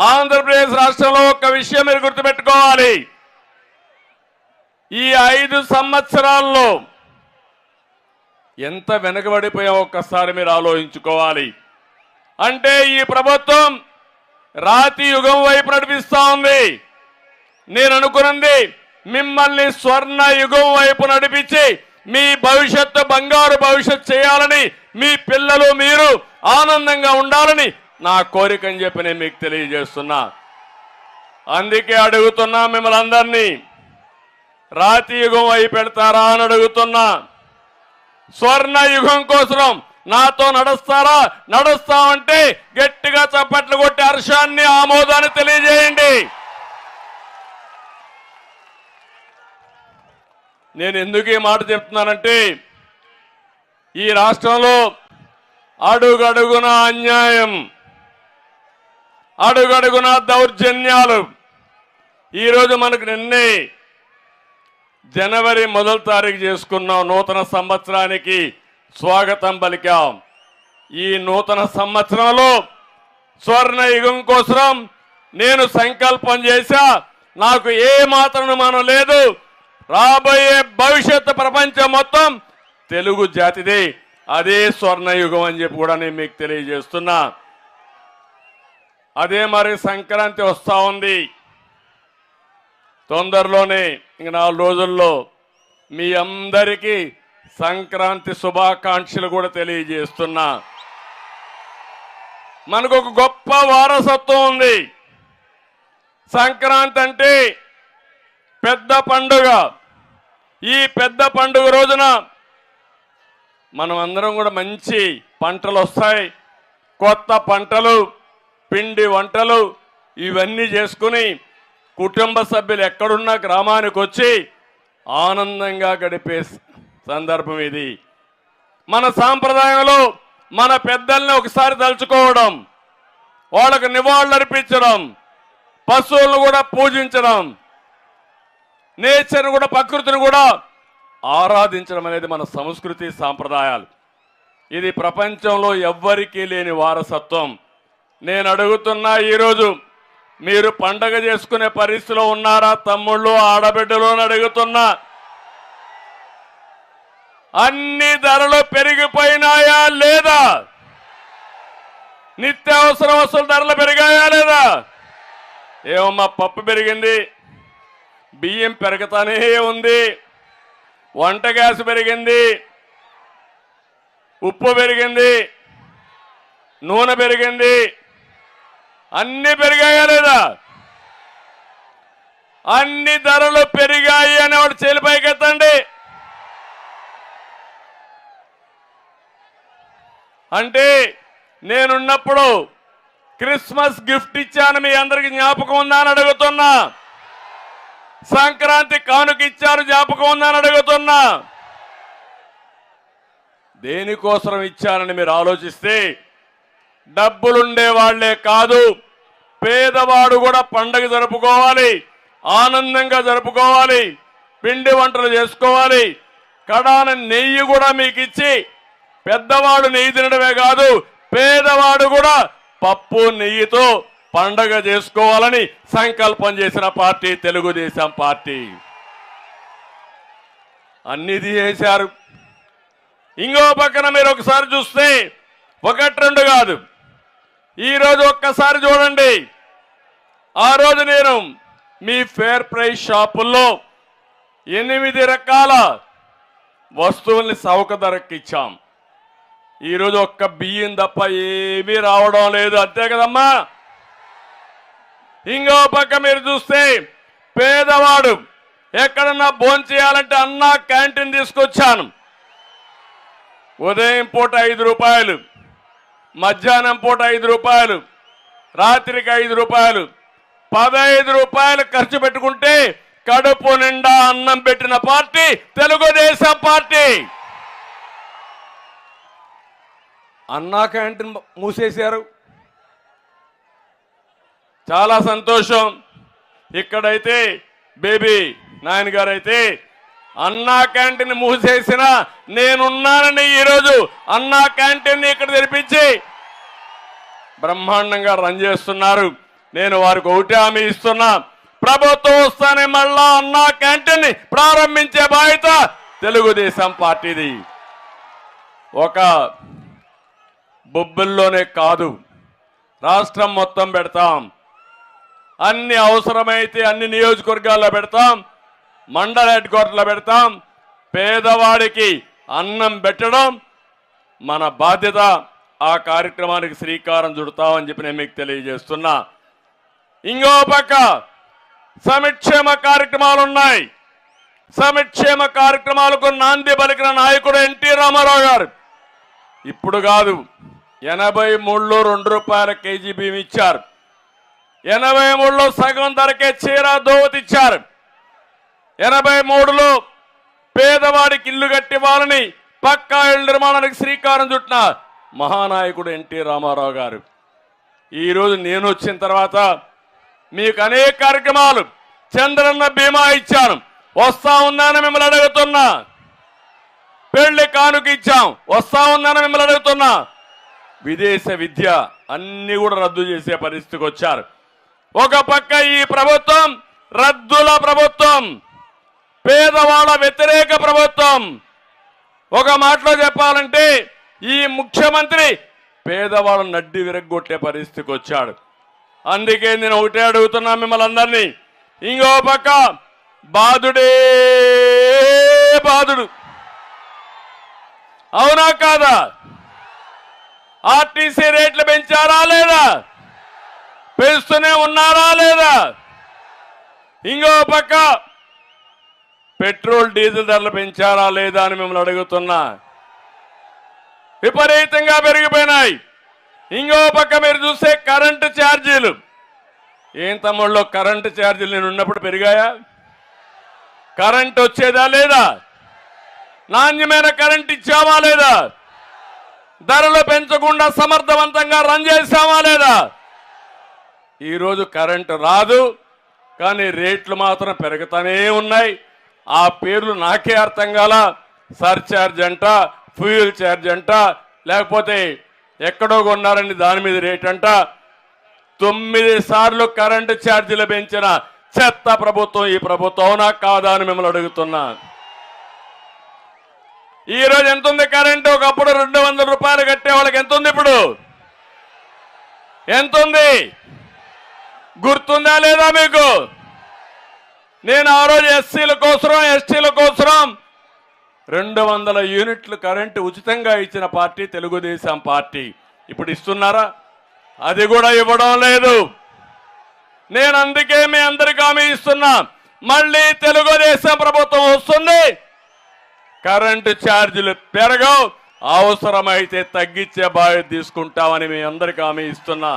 ఆంధ్రప్రదేశ్ రాష్ట్రంలో ఒక విషయం మీరు గుర్తుపెట్టుకోవాలి. ఈ ఐదు సంవత్సరాల్లో ఎంత వెనుకబడిపోయాం ఒక్కసారి మీరు ఆలోచించుకోవాలి. అంటే ఈ ప్రభుత్వం రాతి యుగం వైపు నడిపిస్తా ఉంది. నేను అనుకున్నది మిమ్మల్ని స్వర్ణ యుగం వైపు నడిపించి మీ భవిష్యత్తు బంగారు భవిష్యత్ చేయాలని మీ పిల్లలు మీరు ఆనందంగా ఉండాలని నా కోరిక అని చెప్పి నేను మీకు తెలియజేస్తున్నా. అందుకే అడుగుతున్నా మిమ్మల్ని అందరినీ రాతి యుగం పెడతారా అని అడుగుతున్నా. స్వర్ణ యుగం కోసం నాతో నడుస్తారా? నడుస్తామంటే గట్టిగా చప్పట్లు కొట్టి హర్షాన్ని ఆమోదాన్ని తెలియజేయండి. నేను ఎందుకు ఈ మాట చెప్తున్నానంటే ఈ రాష్ట్రంలో అడుగడుగున అన్యాయం అడుగడుగున దౌర్జన్యాలు. ఈరోజు మనకు నిన్నే జనవరి మొదటి తారీఖు చేసుకున్నాం. నూతన సంవత్సరానికి స్వాగతం పలికాం. ఈ నూతన సంవత్సరంలో స్వర్ణ యుగం కోసం నేను సంకల్పం చేశా. నాకు ఏ మాత్రం మనం లేదు. రాబోయే భవిష్యత్తు ప్రపంచం మొత్తం తెలుగు జాతిదే. అదే స్వర్ణయుగం అని చెప్పి కూడా నేను మీకు తెలియజేస్తున్నా. అదే మరి సంక్రాంతి వస్తూ ఉంది. తొందరలోనే ఇంక నాలుగు రోజుల్లో మీ అందరికీ సంక్రాంతి శుభాకాంక్షలు కూడా తెలియజేస్తున్నా. మనకు ఒక గొప్ప వారసత్వం ఉంది. సంక్రాంతి అంటే పెద్ద పండుగ. ఈ పెద్ద పండుగ రోజున మనం అందరం కూడా మంచి పంటలు వస్తాయి. కొత్త పంటలు పిండి వంటలు ఇవన్నీ చేసుకుని కుటుంబ సభ్యులు ఎక్కడున్నా గ్రామానికి వచ్చి ఆనందంగా గడిపే సందర్భం ఇది. మన సాంప్రదాయంలో మన పెద్దల్ని ఒకసారి తలుచుకోవడం వాళ్ళకు నివాళులర్పించడం పశువులను కూడా పూజించడం నేచర్ కూడా ప్రకృతిని కూడా ఆరాధించడం అనేది మన సంస్కృతి సాంప్రదాయాలు. ఇది ప్రపంచంలో ఎవ్వరికీ లేని వారసత్వం. నేను అడుగుతున్నా ఈరోజు మీరు పండగ చేసుకునే పరిస్థితిలో ఉన్నారా? తమ్ముళ్ళు ఆడబిడ్డలు అని అడుగుతున్నా. అన్ని ధరలు పెరిగిపోయినాయా లేదా? నిత్యావసర వస్తువుల ధరలు పెరిగాయా లేదా? ఏమమ్మా పప్పు పెరిగింది బియ్యం పెరగతానే ఉంది వంట గ్యాస్ పెరిగింది ఉప్పు పెరిగింది నూనె పెరిగింది అన్ని పెరిగాయా లేదా? అన్ని ధరలు పెరిగాయి అనేవాడు చేలిపైకెత్తండి అంటే నేనున్నప్పుడు క్రిస్మస్ గిఫ్ట్ ఇచ్చాను మీ అందరికి జ్ఞాపకం ఉందా అని అడుగుతున్నా. సంక్రాంతి కానుక ఇచ్చారు జ్ఞాపకం ఉందా అని అడుగుతున్నా. దేనికోసం ఇచ్చానని మీరు ఆలోచిస్తే డబ్బులుండే వాళ్ళే కాదు పేదవాడు కూడా పండగ జరుపుకోవాలి ఆనందంగా జరుపుకోవాలి పిండి వంటలు చేసుకోవాలి కడాన నెయ్యి కూడా మీకు ఇచ్చి పెద్దవాడు నెయ్యి తినడమే కాదు పేదవాడు కూడా పప్పు నెయ్యితో పండగ చేసుకోవాలని సంకల్పం చేసిన పార్టీ తెలుగుదేశం పార్టీ. అన్నిది చేశారు ఇంకో పక్కన మీరు ఒకసారి చూస్తే ఒకటి రెండు కాదు. ఈరోజు ఒక్కసారి చూడండి. ఆ రోజు నేను మీ ఫేర్ ప్రైస్ షాపుల్లో ఎనిమిది రకాల వస్తువుల్ని సవక ధరకి ఇచ్చాం. ఈరోజు ఒక్క బియ్యం తప్ప ఏమీ రావడం లేదు. అంతే కదమ్మా? ఇంకో పక్క మీరు చూస్తే పేదవాడు ఎక్కడన్నా భోజనం చేయాలంటే అన్నా క్యాంటీన్ తీసుకొచ్చాను. ఉదయం పూట ఐదు రూపాయలు. మధ్యాహ్నం పూట ఐదు రూపాయలు రాత్రికి ఐదు రూపాయలు పదహైదు రూపాయలు ఖర్చు పెట్టుకుంటే కడుపు నిండా అన్నం పెట్టిన party Telugu Desam party. Anna canteen మూసేశారు. చాలా సంతోషం. ఇక్కడైతే బేబీ నాయన గారు అయితే అన్నా క్యాంటీన్ మూసేసిన నేనున్నానని ఈరోజు అన్నా క్యాంటీన్ ఇక్కడ తెరిపించి బ్రహ్మాండంగా రన్ చేస్తున్నారు. నేను వారికి ఒకటి హామీ ఇస్తున్నా. ప్రభుత్వం వస్తానే మళ్ళా అన్న క్యాంటీన్ ప్రారంభించే బాధ్యత తెలుగుదేశం పార్టీది. ఒక బొబ్బుల్లోనే కాదు. రాష్ట్రం మొత్తం పెడతాం. అన్ని అవసరమైతే అన్ని నియోజకవర్గాల్లో పెడతాం. మండల హెడ్ క్వార్టర్లో పెడతాం. పేదవాడికి అన్నం పెట్టడం మన బాధ్యత. ఆ కార్యక్రమానికి శ్రీకారం చుడతామని చెప్పి నేను మీకు తెలియజేస్తున్నా. ఇంకో పక్క సమిక్షేమ కార్యక్రమాలు ఉన్నాయి సమిక్షేమ కార్యక్రమాలకు నాంది పలికిన నాయకుడు ఎన్టీ రామారావు గారు. ఇప్పుడు కాదు ఎనభై మూడులో రెండు రూపాయల కేజీ బియ్యం ఇచ్చారు. ఎనభై మూడులో సగం ధరకే చీర దోవతిచ్చారు ఎనభై మూడులో పేదవాడికి ఇల్లు కట్టివ్వాలని పక్కా ఇళ్ళ నిర్మాణానికి శ్రీకారం చుట్టినారు మహానాయకుడు ఎన్టీ రామారావు గారు. ఈరోజు నేను వచ్చిన తర్వాత మీకు అనేక కార్యక్రమాలు చంద్రన్న బీమా ఇచ్చాను. వస్తా ఉన్నాను మిమ్మల్ని అడుగుతున్నా. పెళ్ళి కానుక ఇచ్చాం. వస్తా ఉన్నాను మిమ్మల్ని అడుగుతున్నా. విదేశ విద్య అన్ని కూడా రద్దు చేసే పరిస్థితికి వచ్చారు. ఒక పక్క ఈ ప్రభుత్వం రద్దుల ప్రభుత్వం పేదవాళ్ళ వ్యతిరేక ప్రభుత్వం. ఒక మాటలో చెప్పాలంటే ఈ ముఖ్యమంత్రి పేదవాళ్ళ నడ్డి విరగ్గొట్టే పరిస్థితికి వచ్చాడు. అందుకే నేను ఒకటే అడుగుతున్నా మిమ్మల్ని అందరినీ. ఇంకో పక్క బాధుడే బాధుడు అవునా కాదా? ఆర్టీసీ రేట్లు పెంచారా లేదా? పెంచుతూనే ఉన్నారా లేదా? ఇంకో పక్క పెట్రోల్ డీజిల్ ధరలు పెంచారా లేదా అని మిమ్మల్ని అడుగుతున్నా. విపరీతంగా పెరిగిపోయినాయి. ఇంకో పక్క మీరు చూస్తే కరెంటు ఛార్జీలు. ఏం తమ్ముళ్ళు కరెంటు ఛార్జీలు నేను ఉన్నప్పుడు పెరిగాయా? కరెంట్ వచ్చేదా లేదా? నాణ్యమైన కరెంట్ ఇచ్చామా లేదా? ధరలు పెంచకుండా సమర్థవంతంగా రన్ చేశామా లేదా? ఈరోజు కరెంటు రాదు కానీ రేట్లు మాత్రం పెరుగుతూనే ఉన్నాయి. ఆ పేర్లు నాకే అర్థం కాలా. సర్చార్జ్ అంట ఫ్యూయల్ ఛార్జ్ అంట లేకపోతే ఎక్కడో కొన్నారని దాని మీద రేట్ అంట. తొమ్మిది సార్లు కరెంటు ఛార్జీలు పెంచిన చెత్త ప్రభుత్వం ఈ ప్రభుత్వం అవునా కాదా అని మిమ్మల్ని అడుగుతున్నా. ఈ రోజు ఎంత ఉంది కరెంటు? ఒకప్పుడు రెండు వందల రూపాయలు కట్టే వాళ్ళకి ఎంత ఉంది ఇప్పుడు? ఎంత ఉంది? గుర్తుందా లేదా మీకు? నేను ఆ రోజు ఎస్సీల కోసం ఎస్టీల కోసం రెండు వందల యూనిట్లు కరెంటు ఉచితంగా ఇచ్చిన పార్టీ తెలుగుదేశం పార్టీ. ఇప్పుడు ఇస్తున్నారా? అది కూడా ఇవ్వడం లేదు. నేను అందుకే మీ అందరికి హామీ ఇస్తున్నా. మళ్ళీ తెలుగుదేశం ప్రభుత్వం వస్తుంది. కరెంటు ఛార్జీలు పెరగవు. అవసరమైతే తగ్గించే బాధ్యత తీసుకుంటామని మీ అందరికి హామీ ఇస్తున్నా.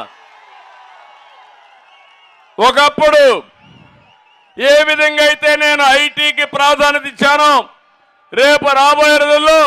ఒకప్పుడు ఏ విధంగా అయితే నేను ఐటీకి ప్రాధాన్యత ఇచ్చానో రేపు రాబోయే రోజుల్లో